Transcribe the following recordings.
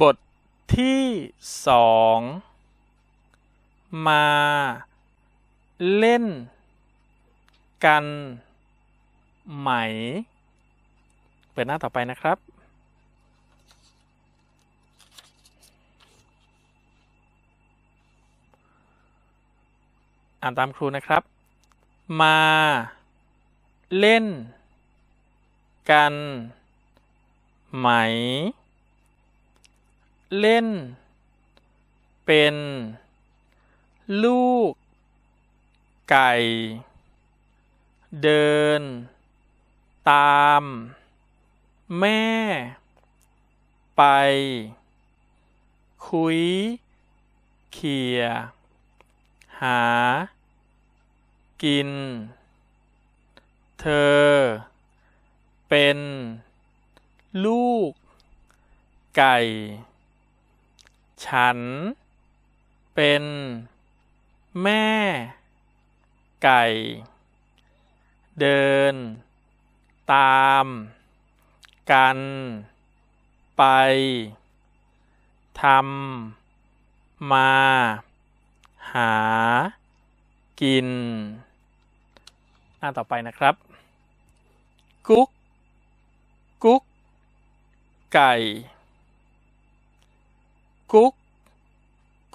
บทที่สองมาเล่นกันไหม เปิดหน้าต่อไปนะครับ อ่านตามครูนะครับ มาเล่นกันไหม เล่น เป็น ลูก ไก่ เดิน ตาม แม่ ไป คุย เขียหา กิน เธอ เป็น ลูก ไก่ ฉัน เป็น แม่ ไก่ เดิน ตาม กัน ไปทำมา หา กิน หน้าต่อไปนะครับ กุ๊ก กุ๊ก ไก่ กุ๊ก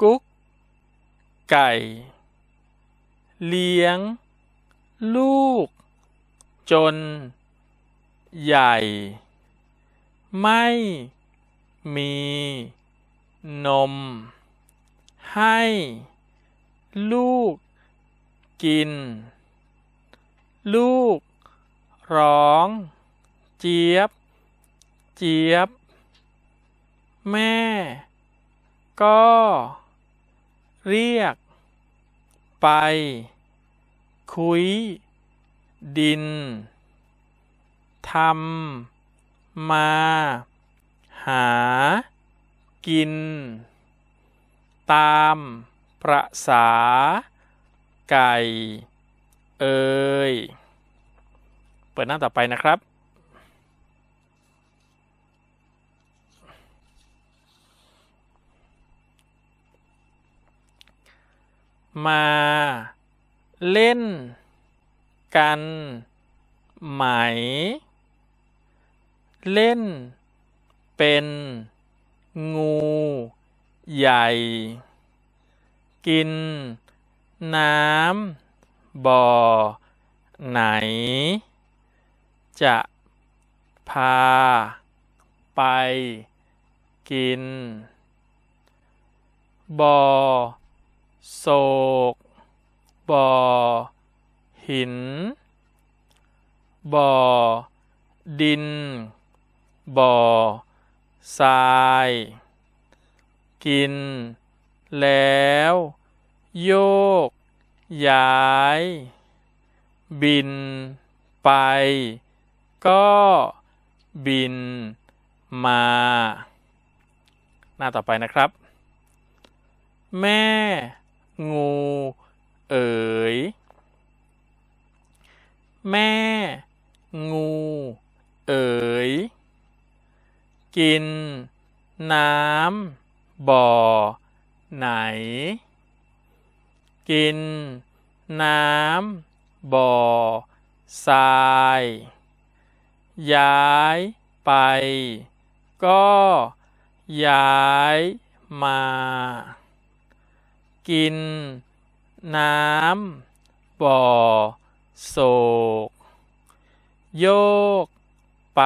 กุ๊ก ไก่ เลี้ยง ลูก จน ใหญ่ ไม่ มี นม ให้ ลูก กิน ลูก ร้อง เจี๊ยบ เจี๊ยบ แม่ ก็ เรียก ไป คุย ดินทำมา หา กิน ตามประษา ไก่ เอ่ยเปิดหน้าต่อไปนะครับ มาเล่นกันไหม เล่นเป็นงูใหญ่ กินน้ำบ่อไหน จะพาไปกินบ่อ โศก บ่อ หิน บ่อ ดิน บ่อ ทราย กิน แล้ว โยก ย้าย บิน ไป ก็บิน มา หน้าต่อไปนะครับ แม่ งู เอ๋ย แม่ งู เอ๋ย กิน น้ำ บ่อ ไหน กิน น้ำ บ่อ ทราย ย้ายไป ก็ย้ายมา กิน น้ำ บ่อ โศก โยกไป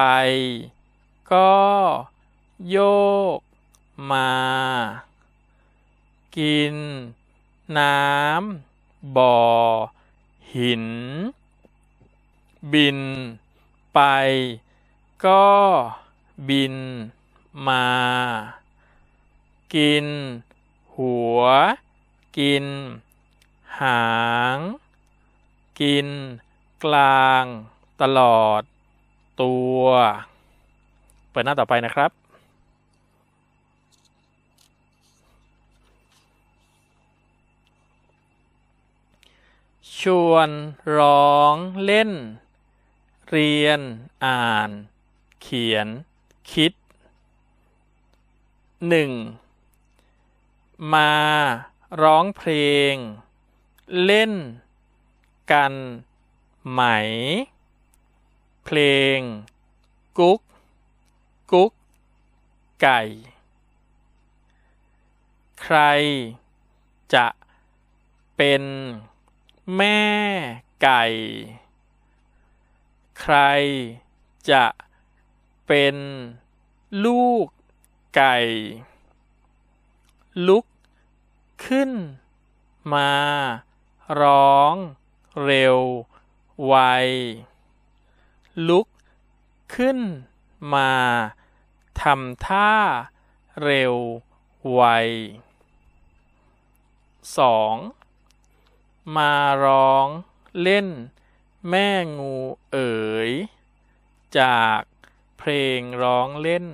ก็โยกมา กิน น้ำบ่อ หิน บิน ไป ก็บิน มา กิน หัว กิน หาง กิน กลาง ตลอด ตัว เปิดหน้าต่อไปนะครับ ชวนร้องเล่น เรียนอ่าน เขียน คิดหนึ่งมาร้องเพลง เล่น กัน ไหม เพลง กุ๊กกุ๊ก ไก่ ใครจะเป็นแม่ไก่ ใครจะเป็นลูกไก่ ลุกขึ้นมาร้องเร็วไวลุกขึ้นมา ทำท่า เร็ว ไวสองมาร้อง เล่น แม่งูเอ๋ย จากเพลงร้องเล่น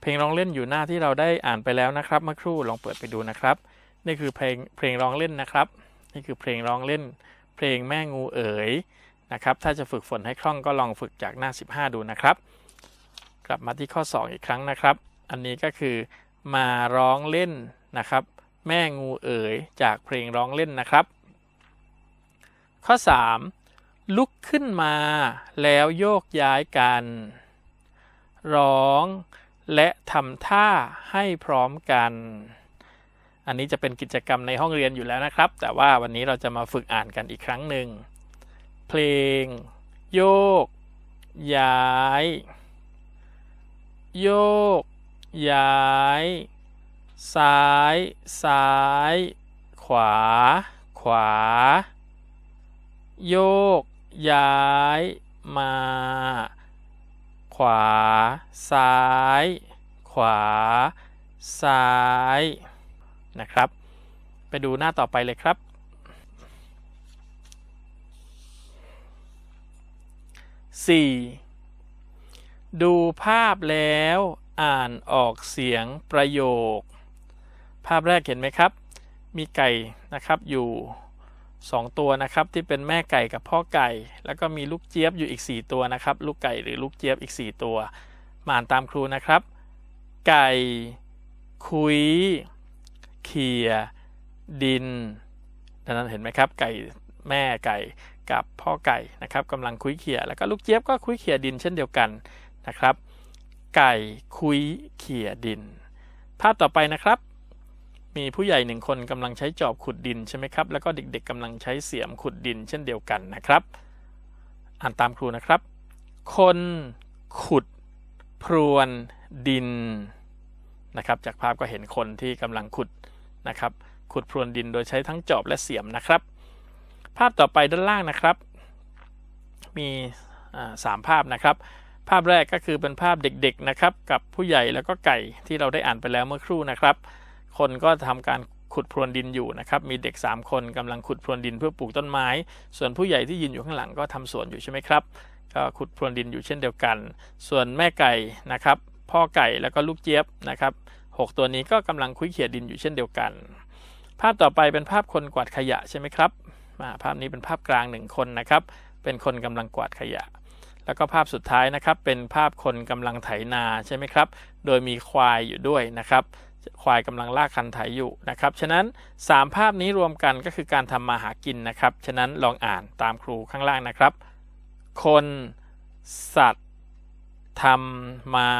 เพลงร้องเล่นอยู่หน้าที่เราได้อ่านไปแล้วนะครับ เมื่อครู่ลองเปิดไปดูนะครับ นี่คือเพลงเพลงร้องเล่นนะครับ นี่คือเพลงร้องเล่น เพลงแม่งูเอ๋ยนะครับ ถ้าจะฝึกฝนให้คล่องก็ลองฝึกจากหน้า 15 ดูนะครับ กลับมาที่ข้อ 2 อีกครั้งนะครับ อันนี้ก็คือมาร้องเล่นนะครับ แม่งูเอ๋ยจากเพลงร้องเล่นนะครับ ข้อ 3 ลุกขึ้นมาแล้วโยกย้ายกัน ร้องและทำท่าให้พร้อมกัน อันนี้จะเป็นกิจกรรมในห้องเรียนอยู่แล้วนะครับ แต่ว่าวันนี้เราจะมาฝึกอ่านกันอีกครั้งหนึ่ง เพลง โยก ย้าย โยก ย้าย ซ้าย ซ้าย ขวา ขวา โยก ย้าย มา ขวา ซ้าย ขวา ซ้าย นะครับ ไปดูหน้าต่อไปเลยครับ 4. ดูภาพแล้วอ่านออกเสียงประโยค ภาพแรกเห็นไหมครับ มีไก่นะครับอยู่ 2 ตัวนะครับที่เป็นแม่ไก่กับพ่อไก่ แล้วก็มีลูกเจี๊ยบอยู่อีก 4 ตัวนะครับ ลูกไก่หรือลูกเจี๊ยบอีก 4 ตัวมาอ่านตามครูนะครับ ไก่ คุยเขี่ยดินดังนั้นเห็นไหมครับ ไก่แม่ไก่กับพ่อไก่นะครับกำลังคุยเขี่ยแล้วก็ลูกเจี๊ยบก็คุยเขี่ยดินเช่นเดียวกัน นะครับ ไก่คุยเขี่ยดิน ภาพต่อไปนะครับ มีผู้ใหญ่หนึ่งคนกำลังใช้จอบขุดดินใช่ไหมครับ แล้วก็เด็กๆกำลังใช้เสียมขุดดินเช่นเดียวกันนะครับ อ่านตามครูนะครับ คนขุดพรวนดินนะครับ จากภาพก็เห็นคนที่กำลังขุดนะครับ ขุดพรวนดินโดยใช้ทั้งจอบและเสียมนะครับ ภาพต่อไปด้านล่างนะครับ มีสามภาพนะครับ ภาพแรกก็คือเป็นภาพเด็กๆนะครับ กับผู้ใหญ่แล้วก็ไก่ที่เราได้อ่านไปแล้วเมื่อครู่นะครับ คนก็ทำการขุดพรวนดินอยู่นะครับ มีเด็ก 3 คนกำลังขุดพรวนดินเพื่อปลูกต้นไม้ ส่วนผู้ใหญ่ที่ยืนอยู่ข้างหลังก็ทำสวนอยู่ใช่ไหมครับ ก็ขุดพรวนดินอยู่เช่นเดียวกัน ส่วนแม่ไก่นะครับ พ่อไก่แล้วก็ลูกเจี๊ยบนะครับหกตัวนี้ก็กำลังคุยเขี่ยดินอยู่เช่นเดียวกัน ภาพต่อไปเป็นภาพคนกวาดขยะใช่ไหมครับภาพนี้เป็นภาพกลางหนึ่งคนนะครับ เป็นคนกำลังกวาดขยะ แล้วก็ภาพสุดท้ายนะครับ เป็นภาพคนกำลังไถนาใช่ไหมครับ โดยมีควายอยู่ด้วยนะครับ ควายกำลังลากคันไถอยู่นะครับ ฉะนั้น 3 ภาพนี้รวมกันก็คือการทำมาหากินนะครับ ฉะนั้นลองอ่านตามครูข้างล่างนะครับ คน สัตว์ทำมา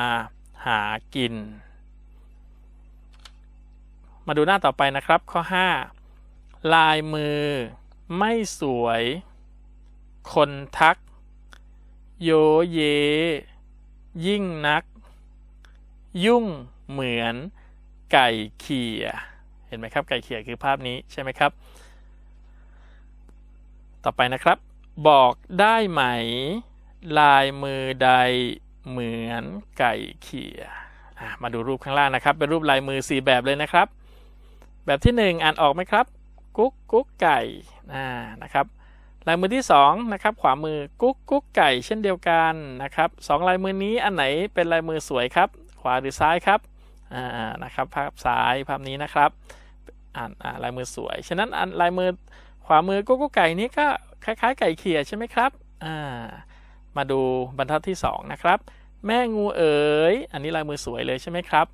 หากิน มาดูหน้าต่อไปนะครับ ข้อ 5 ลายมือไม่สวย คนทัก โยเย ยิ่งนัก ยุ่งเหมือนไก่เขียเห็นไหมครับ ไก่เขียคือภาพนี้ใช่ไหมครับ ต่อไปนะครับ บอกได้ไหม ลายมือใดเหมือนไก่เขียมาดูรูปข้างล่างนะครับ เป็นรูปลายมือ 4 แบบเลยนะครับ แบบที่ 1 อ่านออกไหมครับ กุ๊กกุ๊กไก่นะครับ ลายมือที่2นะครับขวามือกุ๊กกุ๊กไก่เช่นเดียวกันนะครับสลายมือนี้อันไหนเป็นลายมือสวยครับ ขวาหรือซ้ายครับอ่านะครับภาพซ้ายภาพนี้นะครับอ่านอ่าลายมือสวย ฉะนั้นอันลายมือขวามือกุ๊กกุ๊กไก่นี้ก็คล้ายๆ ไก่เขี่ยใช่ไหมครับอ่ามาดูบรรทัดที่ 2 นะครับ แม่งูเอ๋ยอันนี้ลายมือสวยเลยใช่ไหมครับ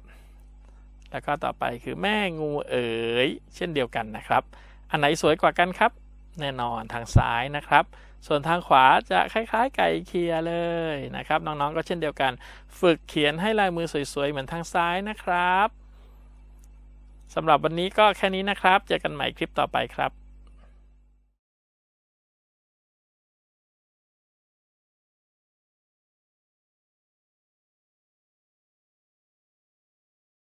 แล้วก็ต่อไปคือแม่งูเอ๋ยเช่นเดียวกันนะครับ อันไหนสวยกว่ากันครับ แน่นอนทางซ้ายนะครับ ส่วนทางขวาจะคล้ายๆ ไก่เคียเลยนะครับ น้องๆก็เช่นเดียวกัน ฝึกเขียนให้ลายมือสวยๆ เหมือนทางซ้ายนะครับสำหรับวันนี้ก็แค่นี้นะครับ เจอกันใหม่คลิปต่อไปครับ